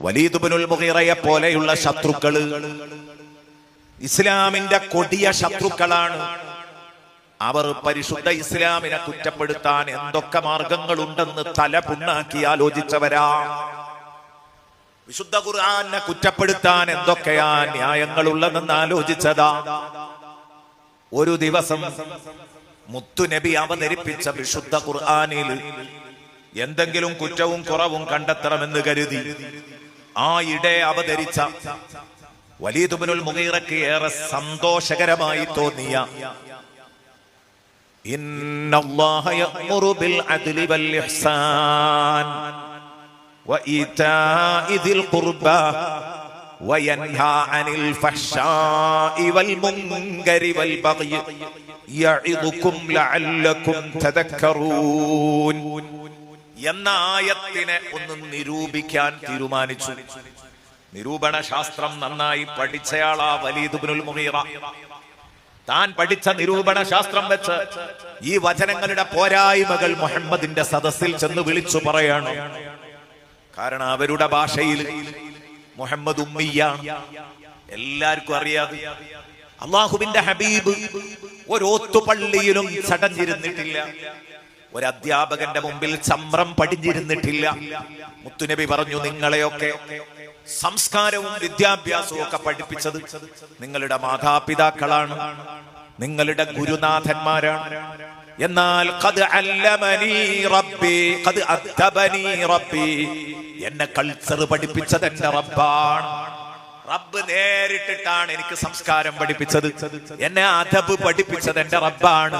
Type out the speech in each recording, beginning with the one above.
വലീദുബിനുൽ മുഗീറയെ പോലെയുള്ള ശത്രുക്കൾ ഇസ്ലാമിന്റെ കൊടിയ ശത്രുക്കളാണ്. അവർ പരിശുദ്ധ ഇസ്ലാമിനെ കുറ്റപ്പെടുത്താൻ എന്തൊക്കെ മാർഗങ്ങളുണ്ടെന്ന് തല പുണ്ണാക്കി ആലോചിച്ചവരാ. വിശുദ്ധ ഖുർആനെ കുറ്റപ്പെടുത്താൻ എന്തൊക്കെയാ ന്യായങ്ങളുള്ളതെന്ന് ആലോചിച്ചതാ. ഒരു ദിവസം മുത്തുനബി അവതരിപ്പിച്ച വിശുദ്ധ ഖുർആനിൽ എന്തെങ്കിലും കുറ്റവും കുറവും കണ്ടെത്തണമെന്ന് കരുതി. ആ ഇടെ അവതരിച്ച വലീദുബിനുൽ മുഗീറയ്ക്ക് ഏറെ സന്തോഷകരമായി തോന്നിയ إن الله يأمر بالعدل والإحسان وإيتاء ذي القربى وينهى عن الفحشاء والمنكر والبغي يعظكم لعلكم تذكرون എന്ന ആയത്തിനെ ഒന്ന് നിരൂപിക്കാൻ തീരുമാനിച്ചു. നിരൂപണ ശാസ്ത്രം നന്നായി പഠിച്ചയാളാ വലീദുബിനുൽ മുഹീറ താൻ പഠിച്ച നിരൂപണ ശാസ്ത്രം വെച്ച് ഈ വചനങ്ങളുടെ പോരായ്മകൾ മുഹമ്മദിന്റെ സദസ്സിൽ ചെന്ന് വിളിച്ചു പറയാണ്. കാരണം അവരുടെ ഭാഷയിൽ മുഹമ്മദ് ഉമ്മിയാണ് എല്ലാവർക്കും അറിയാതെ അള്ളാഹുബിന്റെ ഹബീബ് ഒരു ഓത്തുപള്ളിയിലും ചടഞ്ഞിരുന്നിട്ടില്ല. ഒരു അധ്യാപകന്റെ മുമ്പിൽ ചമ്രം പടിഞ്ഞിരുന്നിട്ടില്ല. മുത്തുനബി പറഞ്ഞു നിങ്ങളെയൊക്കെ സംസ്കാരവും വിദ്യാഭ്യാസവും ഒക്കെ പഠിപ്പിച്ചത് നിങ്ങളുടെ മാതാപിതാക്കളാണ്. നിങ്ങളുടെ ഗുരുനാഥന്മാരാണ്. എന്നാൽ എന്നെ കൾച്ചർ പഠിപ്പിച്ചത് എന്റെ റബ്ബാണ്. റബ്ബ് നേരിട്ടിട്ടാണ് എനിക്ക് സംസ്കാരം പഠിപ്പിച്ചത്. എന്നെ അധബ് പഠിപ്പിച്ചത് എന്റെ റബ്ബാണ്.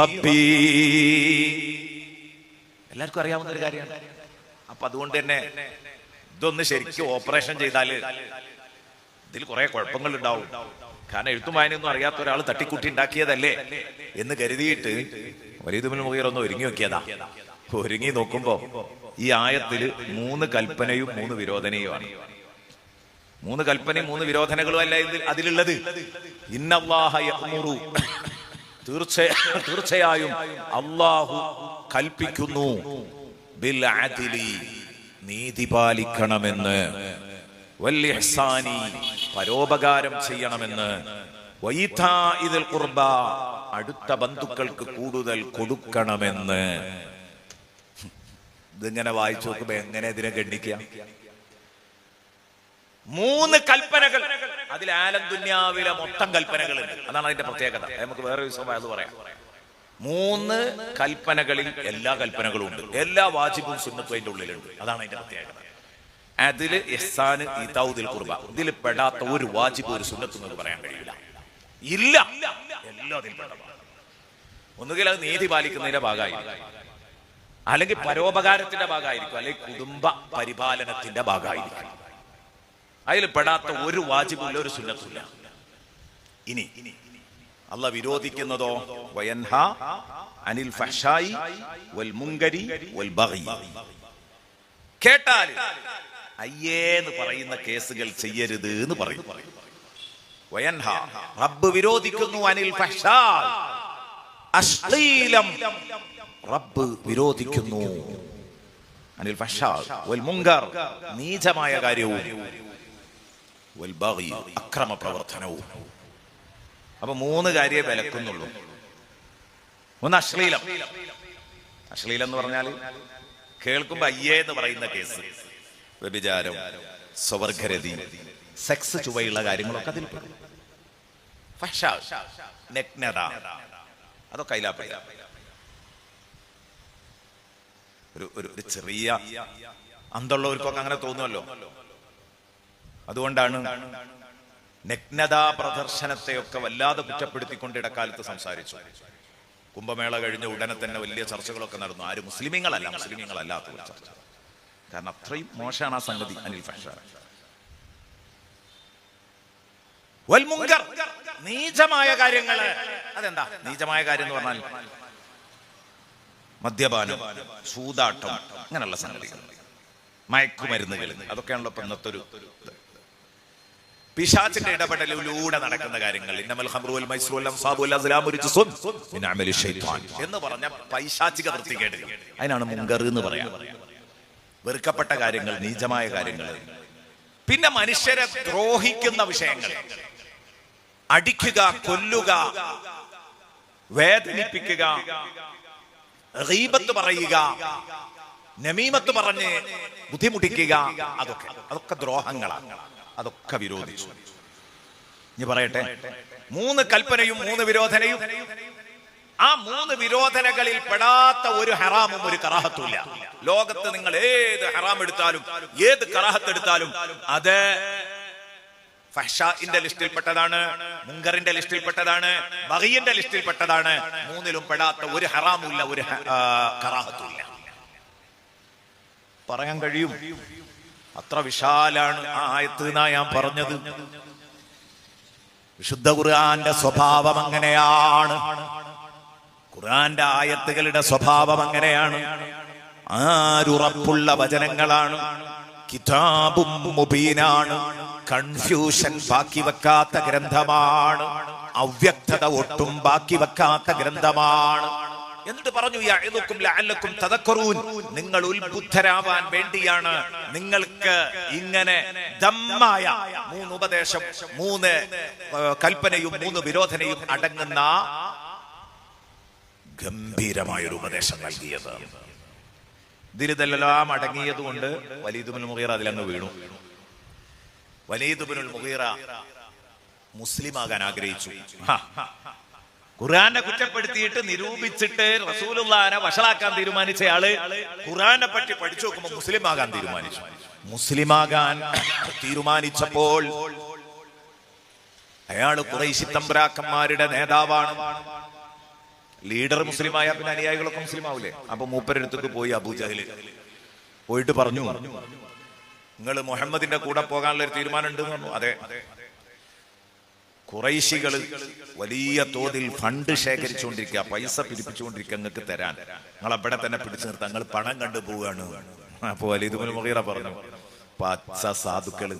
റബ്ബി. എല്ലാവർക്കും അറിയാവുന്ന ഒരു കാര്യമാണ്. അപ്പൊ അതുകൊണ്ട് തന്നെ ഇതൊന്ന് ശരിക്കും ഓപ്പറേഷൻ ചെയ്താൽ ഇതിൽ കുറെ കുഴപ്പങ്ങൾ ഉണ്ടാവും കാരണം എഴുത്തും വായനയൊന്നും അറിയാത്ത ഒരാൾ തട്ടിക്കൂട്ടി ഉണ്ടാക്കിയതല്ലേ എന്ന് കരുതിയിട്ട് മുഖീർ ഒന്ന് ഒരുങ്ങി നോക്കിയതാ. ഒരുങ്ങി നോക്കുമ്പോ ഈ ആയത്തിൽ മൂന്ന് കൽപ്പനയും മൂന്ന് വിരോധനയുമാണ്. മൂന്ന് കൽപ്പനയും മൂന്ന് വിരോധനകളും അല്ല ഇതിൽ അതിലുള്ളത്. ഇന്നല്ലാഹ തീർച്ച തീർച്ചയായും അള്ളാഹു കൽപ്പിക്കുന്നു. നീതി പാലിക്കണമെന്ന്. വൽ പരോപകാരം ചെയ്യണമെന്ന്. വൈഥാഇദിൽ ഖുർബ. അടുത്ത ബന്ധുക്കൾക്ക് കൂടുതൽ കൊടുക്കണമെന്ന്. ഇതിങ്ങനെ വായിച്ചു നോക്കുമ്പോ എങ്ങനെ ഇതിനെ ഗണ്ണിക്കാം മൂന്ന് കൽപ്പനകൾ. അതിൽ ആലം ദുന്യാവിലെ മൊത്തം കൽപ്പനകളുണ്ട് അതാണ് അതിന്റെ പ്രത്യേകത. നമുക്ക് വേറെ ദിവസം അത് പറയാം. മൂന്ന് കൽപ്പനകളിൽ എല്ലാ കൽപ്പനകളും ഉണ്ട്. എല്ലാ വാജിബും സുന്നത്തും അതിന്റെ ഉള്ളിലുണ്ട്. അതാണ് അതിന്റെ പ്രത്യേകത. അതിൽ എസ്സാന് ഇതൗദിൽ കുർബ ഇതിൽ പെടാത്ത ഒരു വാജിബ് ഒരു സുന്നത്തും എന്ന് പറയാൻ കഴിയില്ല. ഇല്ല. എല്ലാം ഒന്നുകിൽ അത് നീതി പാലിക്കുന്നതിന്റെ ഭാഗമായിരിക്കും അല്ലെങ്കിൽ പരോപകാരത്തിന്റെ ഭാഗമായിരിക്കും അല്ലെങ്കിൽ കുടുംബ പരിപാലനത്തിന്റെ ഭാഗമായിരിക്കും. അതിൽ പെടാത്ത ഒരു വാജിബില്ല ഒരു സുന്നത്തില്ല ഇനി അല്ല വിരോധിക്കുന്നതോ വയൻഹ അനിൽ വൽ മുങ്കരി വൽ കേട്ടാൽ അയ്യേന്ന് പറയുന്ന കേസുകൾ ചെയ്യരുത് എന്ന് പറയും. വയൻഹ റബ്ബ് വിരോധിക്കുന്നു അനിൽ ഫഹ്ഷാ. അശ്ലീലം റബ്ബ് വിരോധിക്കുന്നു. അനിൽ മുങ്കർ നീചമായ കാര്യവും അക്രമ പ്രവർത്തനവും. അപ്പൊ മൂന്ന് കാര്യേ വിലക്കുന്നുള്ളൂ. ഒന്ന് അശ്ലീലം. അശ്ലീലം എന്ന് പറഞ്ഞാൽ കേൾക്കുമ്പോ അയ്യേ എന്ന് പറയുന്ന കേസ്. വ്യഭിചാരം സ്വവർഗരതി സെക്സ് ചുവയുള്ള കാര്യങ്ങളൊക്കെ അതിൽ പെടും. നഗ്നത അതൊക്കെ അതിലാപ്പെടുക ഒരു ഒരു ചെറിയ അന്തുള്ളവർക്കൊക്കെ അങ്ങനെ തോന്നുമല്ലോ. അതുകൊണ്ടാണ് നഗ്നതാ പ്രദർശനത്തെയൊക്കെ വല്ലാതെ കുറ്റപ്പെടുത്തിക്കൊണ്ട് ഇടക്കാലത്ത് സംസാരിച്ചു. കുംഭമേള കഴിഞ്ഞ ഉടനെ തന്നെ വലിയ ചർച്ചകളൊക്കെ നടന്നു. ആര് മുസ്ലിമീങ്ങളല്ല മുസ്ലിമീങ്ങളല്ലാത്ത ചർച്ച. കാരണം അത്രയും മോശമാണ് ആ സംഗതി അനിൽ ഫഷ നീചമായ കാര്യങ്ങൾ. അതെന്താ? നീചമായ കാര്യം എന്ന് പറഞ്ഞാൽ മദ്യപാനം സൂതാട്ടം അങ്ങനെയുള്ള സംഗതികൾ. മയക്കുമരുന്നുകൾ അതൊക്കെയാണല്ലോ ഇപ്പൊ ഇന്നത്തെ ഒരു പിശാച്ചിന്റെ ഇടപെടലിലൂടെ നടക്കുന്ന കാര്യങ്ങൾ. എന്ന് പറഞ്ഞ പൈശാചിക വൃത്തികേട് അതിനാണ് മുങ്കർ എന്ന് പറയാ. വെറുക്കപ്പെട്ട കാര്യങ്ങൾ നീചമായ കാര്യങ്ങൾ. പിന്നെ മനുഷ്യരെ ദ്രോഹിക്കുന്ന വിഷയങ്ങൾ. അടിക്കുക കൊല്ലുക വേദനിപ്പിക്കുക റീബത്ത് പറയുക നമീമത്ത് പറഞ്ഞ് ബുദ്ധിമുട്ടിക്കുക അതൊക്കെ അതൊക്കെ ദ്രോഹങ്ങളാണ്. അതൊക്കെ വിരോധിച്ചു. ഇനി പറയട്ടെ മൂന്ന് കൽപ്പനയും മൂന്ന് വിരോധനയും. ആ മൂന്ന് വിരോധനകളിൽ പെടാത്ത ഒരു ഹറാമും ഒരു കറാഹത്തുമില്ല ലോകത്ത് നിങ്ങൾ ഏത് ഹറാം എടുത്താലും ഏത് കറാഹത്ത് എടുത്താലും അത് ഫഹ്ഷാഇന്റെ ലിസ്റ്റിൽപ്പെട്ടതാണ് മുങ്കറിന്റെ ലിസ്റ്റിൽപ്പെട്ടതാണ് ബഹിയന്റെ ലിസ്റ്റിൽപ്പെട്ടതാണ്. മൂന്നിലും പെടാത്ത ഒരു ഹറാമുമില്ല ഒരു കറാഹത്തുമില്ല. പറയാൻ കഴിയും. അത്ര വിശാലാണ് ആ ആയത്ത് എന്നാ ഞാൻ പറഞ്ഞത്. വിശുദ്ധ ഖുർആന്റെ സ്വഭാവം അങ്ങനെയാണ്. ഖുർആന്റെ ആയത്തുകളുടെ സ്വഭാവം അങ്ങനെയാണ്. ആരുറപ്പുള്ള വചനങ്ങളാണ്. കിതാബും മുബീനാണ്. കൺഫ്യൂഷൻ ബാക്കി വെക്കാത്ത ഗ്രന്ഥമാണ്. അവ്യക്തത ഒട്ടും ബാക്കി വെക്കാത്ത ഗ്രന്ഥമാണ്. എന്നിട്ട് പറഞ്ഞു? നിങ്ങൾ ഉത്ബുദ്ധരാവാൻ വേണ്ടിയാണ്. നിങ്ങൾക്ക് ഇങ്ങനെ ദമ്മായ മൂന്ന് ഉപദേശം മൂന്ന് കൽപ്പനയും മൂന്ന് വിരോധനയും അടങ്ങുന്ന ഗംഭീരമായ ഒരു ഉപദേശം നൽകിയത്. ഇതിലിതെല്ലാം അടങ്ങിയത് കൊണ്ട് വലീദുബിൻ മുഗീറ അതിലങ്ങ് വീണു. വലീദുബിനുൽ മുഗീറ മുസ്ലിം ആകാൻ ആഗ്രഹിച്ചു ഖുർആനെ കുറ്റപ്പെടുത്തിയിട്ട് നിരൂപിച്ചിട്ട് റസൂലുള്ളാനെ വഷളാക്കാൻ തീരുമാനിച്ച ആൾ ഖുർആനെ പറ്റി പഠിച്ചു നോക്കുമ്പോൾ മുസ്ലിം ആകാൻ തീരുമാനിച്ചു. മുസ്ലിം ആകാൻ തീരുമാനിച്ചപ്പോൾ അയാൾ കുറേശി തമ്പ്രാക്കന്മാരുടെ നേതാവാണ്. ലീഡർ മുസ്ലിമായ പിന്നെ അനുയായികളൊക്കെ മുസ്ലിം ആവില്ലേ അപ്പൊ മൂപ്പരടുത്തേക്ക് പോയി അബൂജഹൽ. പോയിട്ട് പറഞ്ഞു. നിങ്ങൾ മുഹമ്മദിന്റെ കൂടെ പോകാനുള്ള ഒരു തീരുമാനം ഉണ്ട് പറഞ്ഞു. അതെ. കുറൈശികൾ വലിയ തോതിൽ ഫണ്ട് ശേഖരിച്ചുകൊണ്ടിരിക്കുക പൈസ പിരിപ്പിച്ചുകൊണ്ടിരിക്കുക നിങ്ങൾക്ക് തരാൻ. നിങ്ങൾ അവിടെ തന്നെ പിടിച്ചു നിർത്താൻ. നിങ്ങൾ പണം കണ്ടു പോവുകയാണ് അപ്പൊ വലിയ മുഖീറ പറഞ്ഞു. പച്ച സാധുക്കൾ.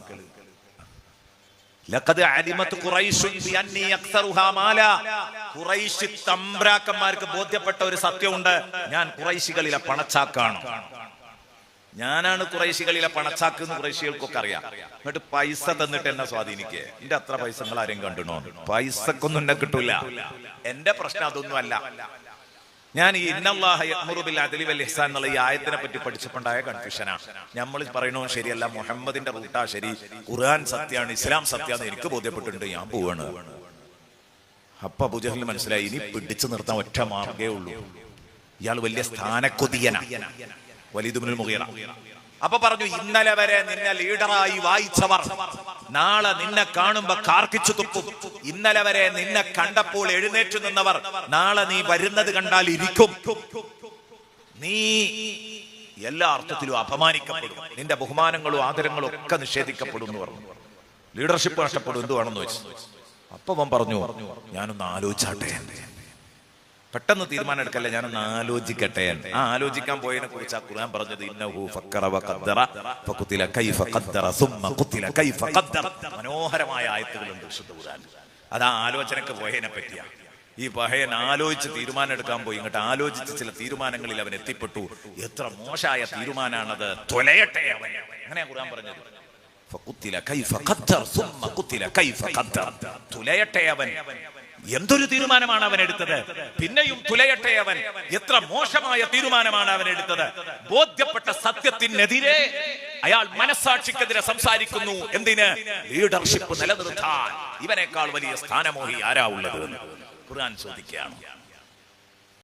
ഖുറൈശി തമ്പ്രാക്കന്മാർക്ക് ബോധ്യപ്പെട്ട ഒരു സത്യമുണ്ട്. ഞാൻ ഖുറൈശികളിലെ പണച്ചാക്കാണ്. ഞാനാണ് കുറേശികളിലെ പണച്ചാക്ക് എന്ന് കുറേശികൾക്കൊക്കെ അറിയാം. എന്നിട്ട് പൈസ തന്നിട്ട് എന്നെ സ്വാധീനിക്കേ. എന്റെ അത്ര പൈസ നിങ്ങൾ ആരെയും കണ്ടിണോ പൈസക്കൊന്നും എന്നെ കിട്ടൂല. എന്റെ പ്രശ്നം അതൊന്നും അല്ല ഞാൻ ഈ ഇന്നല്ലാഹ യഅ്മുറു ബിൽ അദ്ലി വൽ ഇഹ്സാൻ എന്നുള്ള ഈ ആയത്തിനെ പറ്റി പഠിച്ചപ്പോണ്ടായ കൺഫ്യൂഷനാണ് നമ്മൾ പറയണോ ശരിയല്ല മുഹമ്മദിന്റെ റൂട്ടാ ശരി. ഖുർആൻ സത്യമാണ് ഇസ്ലാം സത്യമാണ് എനിക്ക് ബോധ്യപ്പെട്ടിട്ടുണ്ട് ഞാൻ പോവാണ്. അപ്പൊ അബുജഹലിന് മനസ്സിലായി ഇനി പിടിച്ചു നിർത്താൻ ഒറ്റ മാർഗേ ഉള്ളൂ. ഇയാൾ വലിയ സ്ഥാനക്കൊതിയന. വലിയ അപ്പൊ പറഞ്ഞു ഇന്നലെ വരെ നിന്നെ ലീഡറായി വായിച്ചവർ നാളെ നിന്നെ കാണുമ്പോ കാർക്കിച്ചു തുപ്പും. ഇന്നലെ വരെ നിന്നെ കണ്ടപ്പോൾ എഴുന്നേറ്റു നിന്നവർ നാളെ നീ വരുന്നത് കണ്ടാൽ ഇരിക്കും. നീ എല്ലാ അർത്ഥത്തിലും അപമാനിക്കപ്പെടും. നിന്റെ ബഹുമാനങ്ങളും ആദരങ്ങളും ഒക്കെ നിഷേധിക്കപ്പെടും എന്ന് പറഞ്ഞു. ലീഡർഷിപ്പ് നഷ്ടപ്പെടും. എന്തുവാണെന്ന് വെച്ചു അപ്പൊ അവൻ പറഞ്ഞു ഞാനൊന്ന് ആലോചിച്ചാട്ടെ. പെട്ടെന്ന് തീരുമാനമെടുക്കല്ല? ഞാനൊന്ന് ആലോചിക്കട്ടെ. ആ ആലോചിക്കാൻ പോയതിനെ കുറിച്ച് ആ ഖുർആൻ പറഞ്ഞത് ഇന്നഹു ഫക്കറ ഫഖുതില കൈഫ ഖുതില കൈഫ മനോഹരമായ ആയത്തുകളുണ്ട് വിശുദ്ധ ഖുർആൻ. അത് ആ ആലോചനക്ക് പോയതിനെ പറ്റിയാ. ഈ പഹയൻ ആലോചിച്ച് തീരുമാനം എടുക്കാൻ പോയി. ഇങ്ങോട്ട് ആലോചിച്ച് ചില തീരുമാനങ്ങളിൽ അവൻ എത്തിപ്പെട്ടു. എത്ര മോശമായ തീരുമാനമാണത് തൊലയട്ടെ അവൻ. അങ്ങനെയാ ഖുർആൻ പറഞ്ഞത്. ഫഖുതില കൈഫ ഖുതില കൈഫ തുലയട്ടെ അവൻ. എന്തൊരു തീരുമാനമാണ് അവൻ എടുത്തത്? പിന്നെയും തുലയട്ടെ അവൻ. എത്ര മോശമായ തീരുമാനമാണ് അവൻ എടുത്തത്? ബോധ്യപ്പെട്ട സത്യത്തിനെതിരെ അയാൾ മനസാക്ഷിക്കെതിരെ സംസാരിക്കുന്നു. എന്തിന്? ലീഡർഷിപ്പ് നിലനിർത്താൻ. ഇവനേക്കാൾ വലിയ സ്ഥാനമോഹി ആരാ ഉള്ളത് ഖുർആൻ ചോദിക്കുകയാണ്.